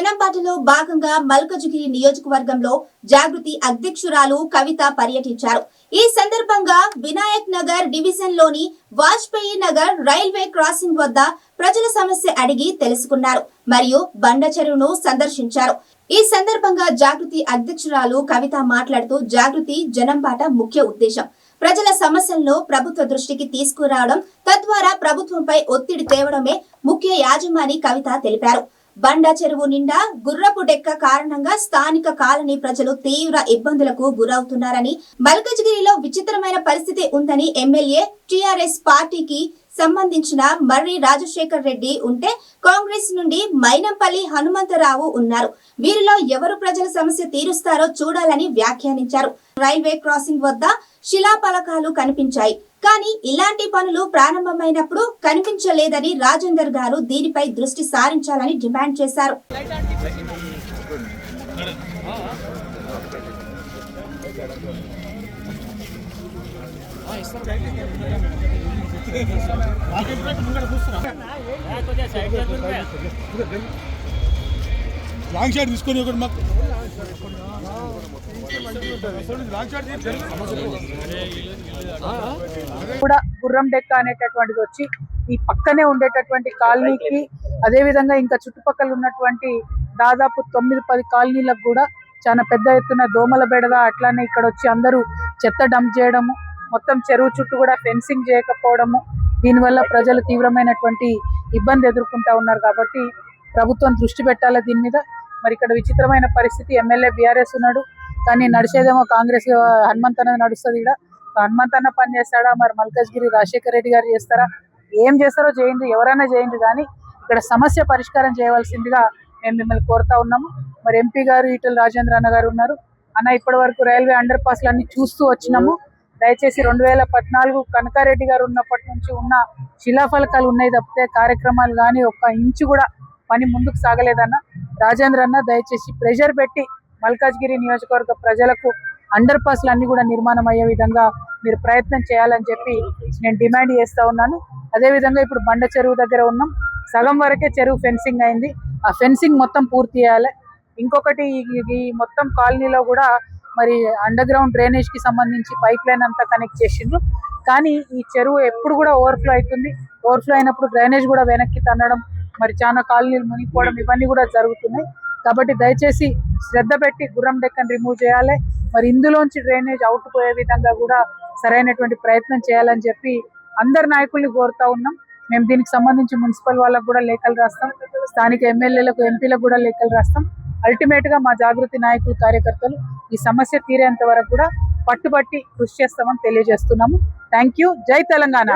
జనంబాటలో భాగంగా మల్కజగిరి నియోజకవర్గంలో జాగృతి అధ్యక్షురాలు కవిత పర్యటించారు. ఈ సందర్భంగా వినాయక్ నగర్ డివిజన్లోని వాజ్పేయి నగర్ రైల్వే క్రాసింగ్ వద్ద ప్రజల సమస్య అడిగి తెలుసుకున్నారు మరియు బండ చెరువును సందర్శించారు. ఈ సందర్భంగా జాగృతి అధ్యక్షురాలు కవిత మాట్లాడుతూ జాగృతి జనంపాట ముఖ్య ఉద్దేశం. ప్రజల సమస్యలను ప్రభుత్వ దృష్టికి తీసుకురావడం తద్వారా ప్రభుత్వంపై ఒత్తిడి తేవడమే ముఖ్య యాజమాని కవిత తెలిపారు. బండ చెరువు నిండా గుర్రపు డెక్క కారణంగా స్థానిక కాలనీ ప్రజలు తీవ్ర ఇబ్బందులకు గురవుతున్నారని మల్కజ్గిరిలో విచిత్రమైన పరిస్థితి ఉందని ఎమ్మెల్యే టిఆర్ఎస్ పార్టీకి సంబంధించిన మర్రి రాజశేఖర్ రెడ్డి ఉంటే కాంగ్రెస్ నుండి మైనంపల్లి హనుమంతరావు ఉన్నారు. వీరిలో ఎవరు ప్రజల సమస్య తీరుస్తారో చూడాలని వ్యాఖ్యానించారు. రైల్వే క్రాసింగ్ వద్ద శిలాఫలకాలు కనిపించాయి. కానీ ఇలాంటి పనులు ప్రారంభమైనప్పుడు కనిపించలేదని రాజేందర్ గారు దీనిపై దృష్టి సారించాలని డిమాండ్ చేశారు. లాంగ్ షాట్ తీసుకొని ఒకటి మాకు. కూడా గుర్రం డెక్క అనేటటువంటిది వచ్చి ఈ పక్కనే ఉండేటటువంటి కాలనీకి అదే విధంగా ఇంకా చుట్టుపక్కల ఉన్నటువంటి దాదాపు తొమ్మిది పది కాలనీలకు కూడా చాలా పెద్ద ఎత్తున దోమల బెడద అట్లానే ఇక్కడ వచ్చి అందరూ చెత్త డంప్ చేయడము మొత్తం చెరువు చుట్టూ కూడా ఫెన్సింగ్ చేయకపోవడము దీనివల్ల ప్రజలు తీవ్రమైనటువంటి ఇబ్బంది ఎదుర్కొంటా ఉన్నారు కాబట్టి ప్రభుత్వం దృష్టి పెట్టాలి దీని మీద? మరి ఇక్కడ విచిత్రమైన పరిస్థితి ఎమ్మెల్యే బీఆర్ఎస్ ఉన్నాడు. కానీ నడిచేదేమో కాంగ్రెస్ హనుమంత్ అనేది నడుస్తుంది ఇక్కడ హనుమంత్ అన్న పని చేస్తాడా? మరి మల్కజ్గిరి రాజశేఖర రెడ్డి గారు చేస్తారా? ఏం చేస్తారో చేయండి ఎవరైనా చేయండి కానీ ఇక్కడ సమస్య పరిష్కారం చేయవలసిందిగా మేము మిమ్మల్ని కోరుతా ఉన్నాము. మరి ఎంపీ గారు ఈటల రాజేంద్ర అన్న గారు ఉన్నారు. అన్న ఇప్పటి వరకు రైల్వే అండర్ పాస్లు అన్ని చూస్తూ వచ్చినాము. దయచేసి రెండు వేల పద్నాలుగు కనకారెడ్డి గారు ఉన్నప్పటి నుంచి ఉన్న శిలాఫలకాలు ఉన్నాయి తప్పితే కార్యక్రమాలు కానీ ఒక్క ఇంచు కూడా పని ముందుకు సాగలేదన్న. రాజేంద్ర అన్న దయచేసి ప్రెషర్ పెట్టి మల్కాజ్గిరి నియోజకవర్గ ప్రజలకు అండర్ పాస్లు అన్ని కూడా నిర్మాణం అయ్యే విధంగా మీరు ప్రయత్నం చేయాలని చెప్పి నేను డిమాండ్ చేస్తా ఉన్నాను. అదే విధంగా ఇప్పుడు బండ చెరువు దగ్గర ఉన్నాం. సగం వరకే చెరువు ఫెన్సింగ్ అయింది. ఆ ఫెన్సింగ్ మొత్తం పూర్తి చేయాలి. ఇంకొకటి ఈ- మొత్తం కాలనీలో కూడా మరి అండర్ గ్రౌండ్ డ్రైనేజ్కి సంబంధించి పైప్ లైన్ అంతా కనెక్ట్ చేసిండ్రు. కానీ ఈ చెరువు ఎప్పుడు కూడా ఓవర్ఫ్లో అవుతుంది. ఓవర్ఫ్లో అయినప్పుడు డ్రైనేజ్ కూడా వెనక్కి తన్నడం మరి చాలా కాలనీలు మునిగిపోవడం ఇవన్నీ కూడా జరుగుతున్నాయి. కాబట్టి దయచేసి శ్రద్ధ పెట్టి గుర్రం డెక్కని రిమూవ్ చేయాలి. మరి ఇందులోంచి డ్రైనేజ్ అవుట్ పోయే విధంగా కూడా సరైనటువంటి ప్రయత్నం చేయాలని చెప్పి అందరు నాయకుల్ని కోరుతా ఉన్నాం. మేము దీనికి సంబంధించి మున్సిపల్ వాళ్ళకు కూడా లేఖలు రాస్తాం. స్థానిక ఎమ్మెల్యేలకు ఎంపీలకు కూడా లేఖలు రాస్తాం. అల్టిమేట్గా మా జాగృతి నాయకులు కార్యకర్తలు ఈ సమస్య తీరేంత వరకు కూడా పట్టుబట్టి కృషి చేస్తామని తెలియజేస్తున్నాము. థ్యాంక్ యూ జై తెలంగాణ.